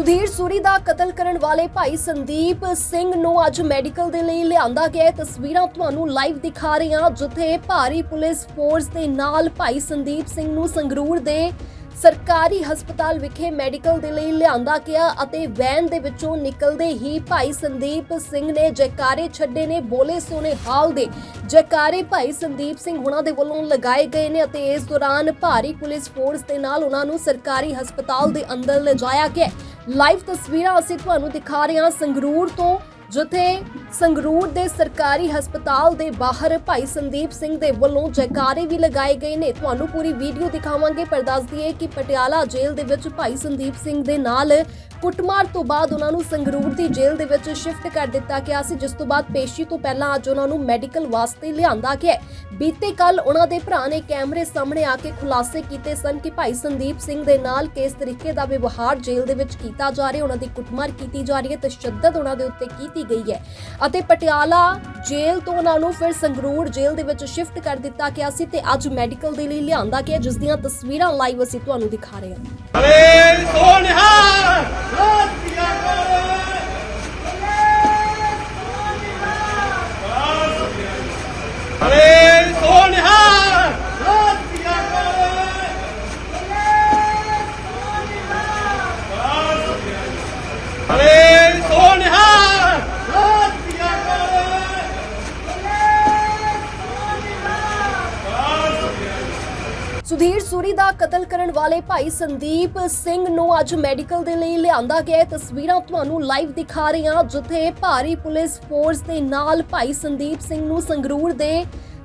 ਸੁਧੀਰ ਸੂਰੀ ਦਾ ਕਤਲ ਕਰਨ ਵਾਲੇ ਭਾਈ ਸੰਦੀਪ ਸਿੰਘ ਨੂੰ ਅੱਜ ਮੈਡੀਕਲ ਦੇ ਲਈ ਲਿਆਂਦਾ ਗਿਆ ਤਸਵੀਰਾਂ ਤੁਹਾਨੂੰ ਲਾਈਵ ਦਿਖਾ ਰਹੇ ਹਾਂ, ਜਿੱਥੇ ਭਾਰੀ ਪੁਲਿਸ ਫੋਰਸ ਦੇ ਨਾਲ ਭਾਈ ਸੰਦੀਪ ਸਿੰਘ ਨੂੰ ਸੰਗਰੂਰ ਦੇ ਸਰਕਾਰੀ ਹਸਪਤਾਲ ਵਿਖੇ ਮੈਡੀਕਲ ਦੇ ਲਈ ਲਿਆਂਦਾ ਗਿਆ ਅਤੇ ਵੈਨ ਦੇ ਵਿੱਚੋਂ ਨਿਕਲਦੇ ਹੀ ਭਾਈ ਸੰਦੀਪ ਸਿੰਘ ਨੇ ਜੈਕਾਰੇ ਛੱਡੇ ਨੇ, ਬੋਲੇ ਸੋਨੇ ਹਾਲ ਦੇ ਜੈਕਾਰੇ ਭਾਈ ਸੰਦੀਪ ਸਿੰਘ ਹੁਣਾਂ ਦੇ ਵੱਲੋਂ ਲਗਾਏ ਗਏ ਨੇ ਅਤੇ ਇਸ ਦੌਰਾਨ ਭਾਰੀ ਪੁਲਿਸ ਫੋਰਸ ਦੇ ਨਾਲ ਉਹਨਾਂ ਨੂੰ ਸਰਕਾਰੀ ਹਸਪਤਾਲ ਦੇ ਅੰਦਰ ਲਿਜਾਇਆ ਗਿਆ ਲਾਈਵ ਤਸਵੀਰਾਂ ਅਸੀਂ ਤੁਹਾਨੂੰ ਦਿਖਾ ਰਹੇ ਹਾਂ ਸੰਗਰੂਰ ਤੋਂ ਜਿੱਥੇ ਸੰਗਰੂਰ ਦੇ ਸਰਕਾਰੀ ਹਸਪਤਾਲ ਦੇ ਬਾਹਰ ਭਾਈ ਸੰਦੀਪ ਸਿੰਘ ਦੇ ਵੱਲੋਂ ਜੈਕਾਰੇ ਵੀ ਲਗਾਏ ਗਏ ਨੇ। ਤੁਹਾਨੂੰ ਪੂਰੀ ਵੀਡੀਓ ਦਿਖਾਵਾਂਗੇ, ਪਰ ਦੱਸ ਦਈਏ ਕਿ ਪਟਿਆਲਾ ਜੇਲ੍ਹ ਦੇ ਵਿੱਚ ਭਾਈ ਸੰਦੀਪ ਸਿੰਘ ਦੇ ਨਾਲ ਕੁੱਟਮਾਰ ਤੋਂ ਬਾਅਦ ਉਹਨਾਂ ਨੂੰ ਸੰਗਰੂਰ ਦੀ ਜੇਲ੍ਹ ਦੇ ਵਿੱਚ ਸ਼ਿਫਟ ਕਰ ਦਿੱਤਾ ਗਿਆ ਸੀ, ਜਿਸ ਤੋਂ ਬਾਅਦ ਪੇਸ਼ੀ ਤੋਂ ਪਹਿਲਾਂ ਅੱਜ ਉਹਨਾਂ ਨੂੰ ਮੈਡੀਕਲ ਵਾਸਤੇ ਲਿਆਂਦਾ ਗਿਆ ਬੀਤੇ ਕੱਲ ਉਹਨਾਂ ਦੇ ਭਰਾ ਨੇ ਕੈਮਰੇ ਸਾਹਮਣੇ ਆ ਕੇ ਖੁਲਾਸੇ ਕੀਤੇ ਸਨ ਕਿ ਭਾਈ ਸੰਦੀਪ ਸਿੰਘ ਦੇ ਨਾਲ ਕਿਸ ਤਰੀਕੇ ਦਾ ਵਿਵਹਾਰ ਜੇਲ੍ਹ ਦੇ ਵਿੱਚ ਕੀਤਾ ਜਾ ਰਿਹਾ, ਉਹਨਾਂ ਦੀ ਕੁੱਟਮਾਰ ਕੀਤੀ ਜਾ ਰਹੀ ਹੈ, ਤਸ਼ੱਦਦ ਉਹਨਾਂ ਦੇ ਉੱਤੇ ਕੀਤੀ ਗਈ ਹੈ। ਅਤੇ ਪਟਿਆਲਾ ਜੇਲ੍ਹ ਤੋਂ ਉਹਨਾਂ ਨੂੰ ਫਿਰ ਸੰਗਰੂਰ ਜੇਲ੍ਹ ਦੇ ਵਿੱਚ ਸ਼ਿਫਟ ਕਰ ਦਿੱਤਾ ਗਿਆ ਸੀ ਤੇ ਅੱਜ ਮੈਡੀਕਲ ਦੇ ਲਈ ਲਿਆਂਦਾ ਗਿਆ, ਜਿਸ ਦੀਆਂ ਤਸਵੀਰਾਂ ਲਾਈਵ ਅਸੀਂ ਤੁਹਾਨੂੰ ਦਿਖਾ ਰਹੇ ਹਾਂ। ਅਰੇ ਸੋਨਿਹਾ ਸੁਧੀਰ ਸੂਰੀ ਦਾ ਕਤਲ ਕਰਨ ਵਾਲੇ ਭਾਈ ਸੰਦੀਪ ਸਿੰਘ ਨੂੰ ਅੱਜ ਮੈਡੀਕਲ ਦੇ ਲਈ ਲਿਆਂਦਾ ਗਿਆ ਤਸਵੀਰਾਂ ਤੁਹਾਨੂੰ ਲਾਈਵ ਦਿਖਾ ਰਹੇ ਹਾਂ, ਜਿੱਥੇ ਭਾਰੀ ਪੁਲਿਸ ਫੋਰਸ ਦੇ ਨਾਲ ਭਾਈ ਸੰਦੀਪ ਸਿੰਘ ਨੂੰ ਸੰਗਰੂਰ ਦੇ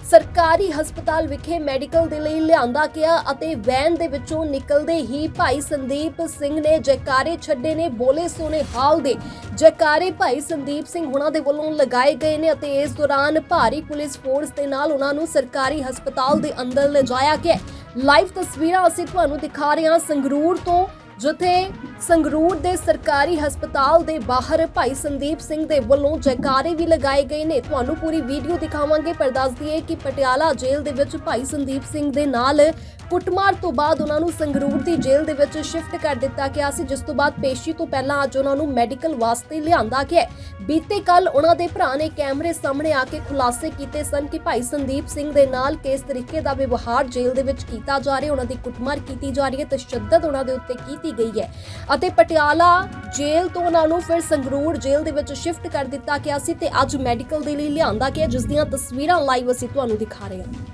ਸਰਕਾਰੀ ਹਸਪਤਾਲ ਵਿਖੇ ਮੈਡੀਕਲ ਦੇ ਲਈ ਲਿਆਂਦਾ ਗਿਆ ਅਤੇ ਵੈਨ ਦੇ ਵਿੱਚੋਂ ਨਿਕਲਦੇ ਹੀ ਭਾਈ ਸੰਦੀਪ ਸਿੰਘ ਨੇ ਜੈਕਾਰੇ ਛੱਡੇ ਨੇ, ਬੋਲੇ ਸੋਨੇ ਹਾਲ ਦੇ ਜੈਕਾਰੇ ਭਾਈ ਸੰਦੀਪ ਸਿੰਘ ਹੁਣਾਂ ਦੇ ਵੱਲੋਂ ਲਗਾਏ ਗਏ ਨੇ ਅਤੇ ਇਸ ਦੌਰਾਨ ਭਾਰੀ ਪੁਲਿਸ ਫੋਰਸ ਦੇ ਨਾਲ ਉਹਨਾਂ ਨੂੰ ਸਰਕਾਰੀ ਹਸਪਤਾਲ ਦੇ ਅੰਦਰ ਲਿਜਾਇਆ ਗਿਆ ਲਾਈਵ ਤਸਵੀਰਾਂ ਅਸੀਂ ਤੁਹਾਨੂੰ ਦਿਖਾ ਰਹੇ ਹਾਂ ਸੰਗਰੂਰ ਤੋਂ, ਜਿੱਥੇ ਸੰਗਰੂਰ ਦੇ ਸਰਕਾਰੀ ਹਸਪਤਾਲ ਦੇ ਬਾਹਰ ਭਾਈ ਸੰਦੀਪ ਸਿੰਘ ਦੇ ਵੱਲੋਂ ਜੈਕਾਰੇ ਵੀ ਲਗਾਏ ਗਏ ਨੇ। ਤੁਹਾਨੂੰ ਪੂਰੀ ਵੀਡੀਓ ਦਿਖਾਵਾਂਗੇ ਪਰ ਦੱਸ ਦਈਏ ਕਿ ਪਟਿਆਲਾ ਜੇਲ੍ਹ ਦੇ ਵਿੱਚ ਭਾਈ ਸੰਦੀਪ ਸਿੰਘ ਦੇ ਨਾਲ ਕੁੱਟਮਾਰ ਤੋਂ ਬਾਅਦ ਉਹਨਾਂ ਨੂੰ ਸੰਗਰੂਰ ਦੀ ਜੇਲ੍ਹ ਦੇ ਵਿੱਚ ਸ਼ਿਫਟ ਕਰ ਦਿੱਤਾ ਗਿਆ ਸੀ, ਜਿਸ ਤੋਂ ਬਾਅਦ ਪੇਸ਼ੀ ਤੋਂ ਪਹਿਲਾਂ ਅੱਜ ਉਹਨਾਂ ਨੂੰ ਮੈਡੀਕਲ ਵਾਸਤੇ ਲਿਆਂਦਾ ਗਿਆ ਬੀਤੇ ਕੱਲ ਉਹਨਾਂ ਦੇ ਭਰਾ ਨੇ ਕੈਮਰੇ ਸਾਹਮਣੇ ਆ ਕੇ ਖੁਲਾਸੇ ਕੀਤੇ ਸਨ ਕਿ ਭਾਈ ਸੰਦੀਪ ਸਿੰਘ ਦੇ ਨਾਲ ਕਿਸ ਤਰੀਕੇ ਦਾ ਵਿਵਹਾਰ ਜੇਲ੍ਹ ਦੇ ਵਿੱਚ ਕੀਤਾ ਜਾ ਰਿਹਾ, ਉਹਨਾਂ ਦੀ ਕੁੱਟਮਾਰ ਕੀਤੀ ਜਾ ਰਹੀ ਹੈ ਤਸ਼ੱਦਦ ਉਹਨਾਂ ਦੇ ਉੱਤੇ ਕੀਤੀ ਗਈ ਹੈ। ਅਤੇ ਪਟਿਆਲਾ ਜੇਲ੍ਹ ਤੋਂ ਉਹਨਾਂ ਨੂੰ ਫਿਰ ਸੰਗਰੂਰ ਜੇਲ੍ਹ ਦੇ ਵਿੱਚ ਸ਼ਿਫਟ ਕਰ ਦਿੱਤਾ ਗਿਆ ਸੀ ਤੇ ਅੱਜ ਮੈਡੀਕਲ ਦੇ ਲਈ ਲਿਆਂਦਾ ਗਿਆ ਜਿਸ ਦੀਆਂ ਤਸਵੀਰਾਂ ਲਾਈਵ ਅਸੀਂ ਤੁਹਾਨੂੰ ਦਿਖਾ ਰਹੇ ਹਾਂ।